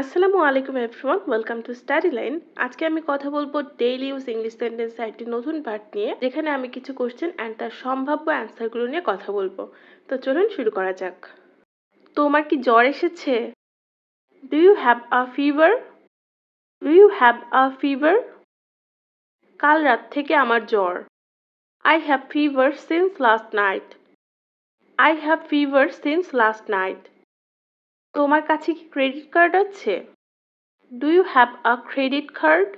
আসসালামু আলাইকুম everyone welcome to study line আজকে আমি কথা বলব ডেইলি ইউজ ইংলিশ সেন্টেন্স একটি নতুন পার্ট নিয়ে, যেখানে আমি কিছু কোশ্চেন অ্যান্ড তার সম্ভাব্য অ্যান্সারগুলো নিয়ে কথা বলব। তো চলুন শুরু করা যাক। তোমার কি জ্বর এসেছে? Do you have a fever do you have a fever কাল রাত থেকে আমার জ্বর। I have fever since last night I have fever since last night তোমার কাছে কি ক্রেডিট কার্ড আছে? Do you have a credit card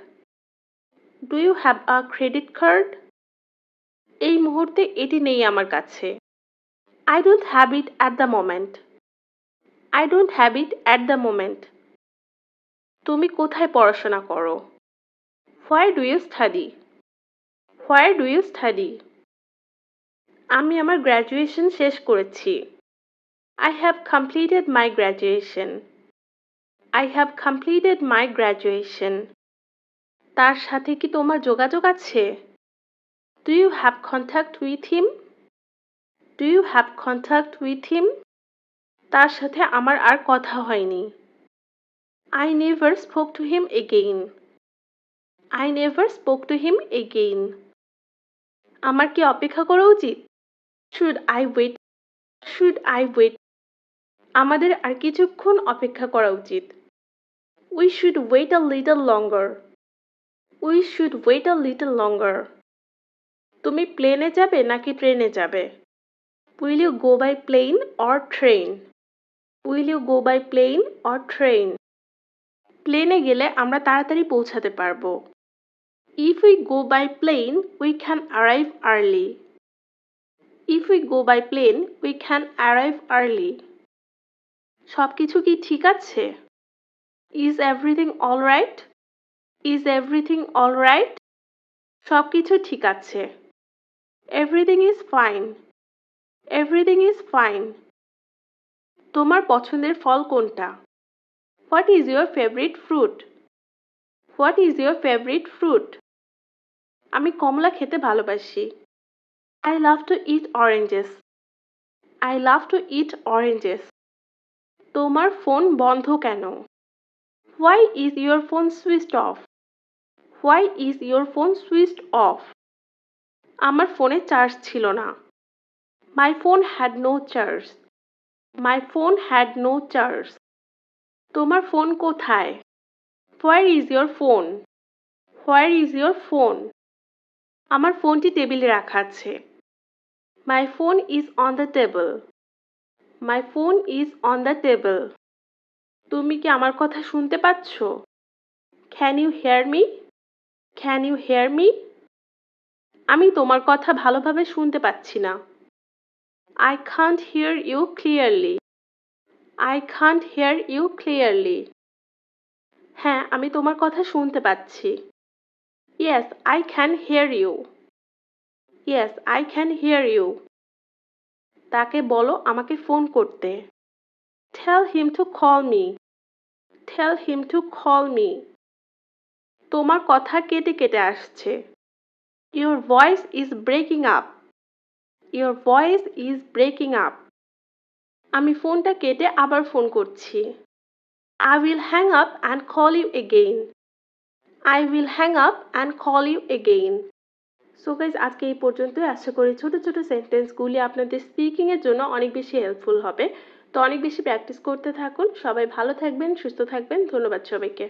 do you have a credit card এই মুহূর্তে এটি নেই আমার কাছে। I don't have it at the moment I don't have it at the moment তুমি কোথায় পড়াশোনা করো? Why do you study why do you study আমি আমার গ্র্যাজুয়েশন শেষ করেছি। I have completed my graduation. I have completed my graduation. তার সাথে কি তোমার যোগাযোগ আছে Do you have contact with him? Do you have contact with him? তার সাথে আমার আর কথা হয়নি I never spoke to him again. I never spoke to him again. আমার কি অপেক্ষা করা উচিত Should I wait? Should I wait? আমাদের আর কিছুক্ষণ অপেক্ষা করা উচিত। We should wait a little longer we should wait a little longer তুমি প্লেনে যাবে নাকি ট্রেনে যাবে? Will you go by plane or train will you go by plane or train প্লেনে গেলে আমরা তাড়াতাড়ি পৌঁছাতে পারব। If we go by plane we can arrive early if we go by plane we can arrive early সব কিছু কি ঠিক আছে? Is everything all right is everything all right সব কিছু ঠিক আছে। Everything is fine everything is fine তোমার পছন্দের ফল কোনটা? What is your favourite fruit what is your favourite fruit আমি কমলা খেতে ভালোবাসি। I love to eat oranges I love to eat oranges তোমার ফোন বন্ধ কেন? Why is your phone switched off why is your phone switched off আমার ফোনে charge ছিল না। My phone had no charge my phone had no charge তোমার phone কোথায়? Where is your phone where is your phone আমার ফোনটি টেবিলে রাখা আছে। My phone is on the table my phone is on the table তুমি কি আমার কথা শুনতে পাচ্ছ? Can you hear me can you hear me আমি তোমার কথা ভালোভাবে শুনতে পাচ্ছি না। I can't hear you clearly I can't hear you clearly হ্যাঁ আমি তোমার কথা শুনতে পাচ্ছি। Yes I can hear you yes I can hear you তাকে বলো আমাকে ফোন করতে। Tell him to call me tell him to call me তোমার কথা কেটে কেটে আসছে। Your voice is breaking up your voice is breaking up আমি ফোনটা কেটে আবার ফোন করছি। I will hang up and call you again I will hang up and call you again so guys আজকে এই পর্যন্তই। আশা করি ছোট ছোট সেন্টেন্সগুলি আপনাদের স্পিকিংয়ের জন্য অনেক বেশি হেল্পফুল হবে। তো অনেক বেশি প্র্যাকটিস করতে থাকুন। সবাই ভালো থাকবেন, সুস্থ থাকবেন। ধন্যবাদ সবাইকে।